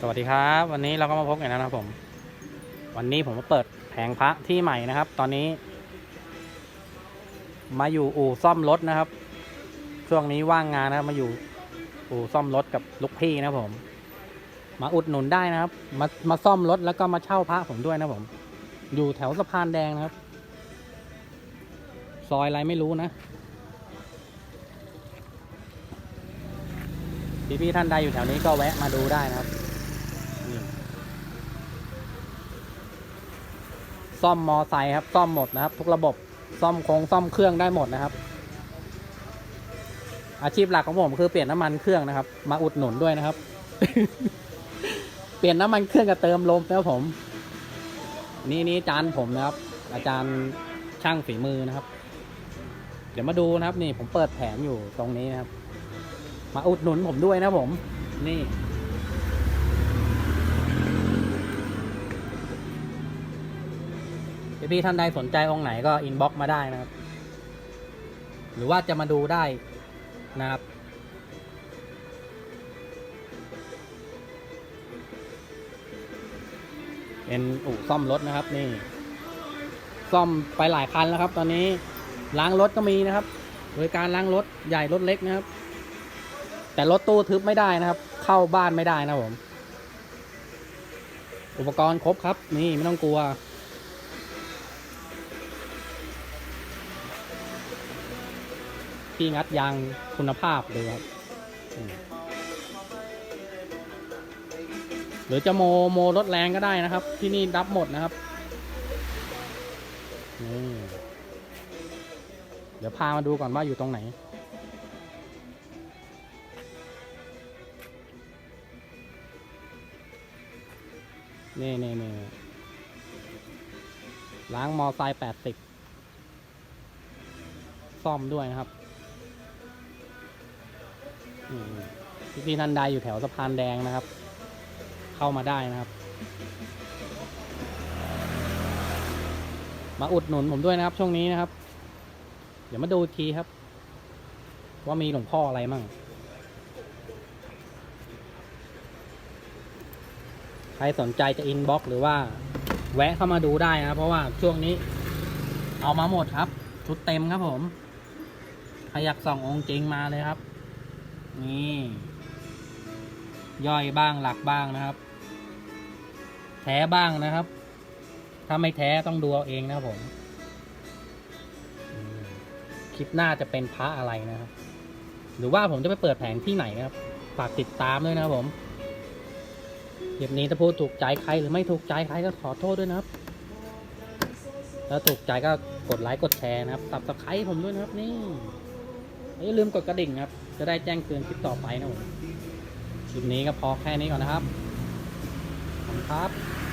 สวัสดีครับ วันนี้เราก็มาพบกันแล้วนะครับผม วันนี้ผมมาเปิดแผงพระที่ใหม่นะครับ ตอนนี้ มาอยู่อู่ซ่อมรถนะครับ ช่วงนี้ว่างงานนะครับ มาอยู่อู่ซ่อมรถกับลูกพี่นะครับผม มาอุดหนุนได้นะครับ มามาซ่อมรถแล้วก็มาเช่าพระผมด้วยนะผม อยู่แถวสะพานแดงนะครับ ซอยอะไรไม่รู้นะ พี่ๆท่านใดอยู่แถวนี้ก็แวะมาดูได้นะครับ ซ่อมมอไซค์ครับ ซ่อมหมดนะครับ ทุกระบบซ่อมโครงซ่อมเครื่องได้หมดนะครับ อาชีพหลักของผมคือเปลี่ยนน้ำมันเครื่องนะครับ มาอุดหนุนด้วยนะครับ เปลี่ยนน้ำมันเครื่องกับเติมลมนะครับผม นี่นี่อาจารย์ผมนะครับ อาจารย์ช่างฝีมือนะครับ เดี๋ยวมาดูนะครับ นี่ผมเปิดแผงอยู่ตรงนี้นะครับ มาอุดหนุนผมด้วยนะผม นี่ พี่ท่านใดสนใจองค์ไหนก็อินบ็อกมาได้นะครับ หรือว่าจะมาดูได้นะครับเป็นอู่ซ่อมรถนะครับ นี่ ซ่อมไปหลายคันแล้วครับ ตอนนี้ล้างรถก็มีนะครับ โดยการล้างรถใหญ่รถเล็กนะครับ แต่รถตู้ทึบไม่ได้นะครับ เข้าบ้านไม่ได้นะผม อุปกรณ์ครบครับ นี่ไม่ต้องกลัว ที่งัดยางคุณภาพเลยครับหรือจะโมโมรถแรงก็ได้นะครับ ที่นี่รับหมดนะครับเดี๋ยวพามาดูก่อนว่าอยู่ตรงไหน นี่นี่นี่ล้างมอไซค์แปดสิบซ่อมด้วยนะครับพี่พี่ท่านใดอยู่แถวสะพานแดงนะครับ เข้ามาได้นะครับ มาอุดหนุนผมด้วยนะครับช่วงนี้นะครับ เดี๋ยวมาดูทีครับ ว่ามีหลวงพ่ออะไรมั่ง ครสนใจจะอินบ็อกหรือว่า แวะเข้ามาดูได้นะเพราะว่าช่วงนี้ เอามาหมดครับ ชุดเต็มครับผมใครอยากส่ององค์จริงมาเลยครับ นี่ ย่อยบ้างหลักบ้างนะครับ แท้บ้างนะครับ ถ้าไม่แท้ต้องดูเอาเองนะครับผมอืมคลิปหน้าจะเป็นพระอะไรนะครับ หรือว่าผมจะไปเปิดแผงที่ไหนนะครับ ฝากติดตามด้วยนะครับผม คลิปนี้ถ้าพูดถูกใจใครหรือไม่ถูกใจใครก็ขอโทษด้วยนะครับ แล้วถูกใจก็กดไลค์กดแชร์นะครับตับสไครต์ผมด้วยนะครับนี่อย่าลืมกดกระดิ่งครับ จะได้แจ้งเตือนคลิปต่อไปนะผมคลิปนี้ก็พอแค่นี้ก่อนนะครับขอบคุณครับ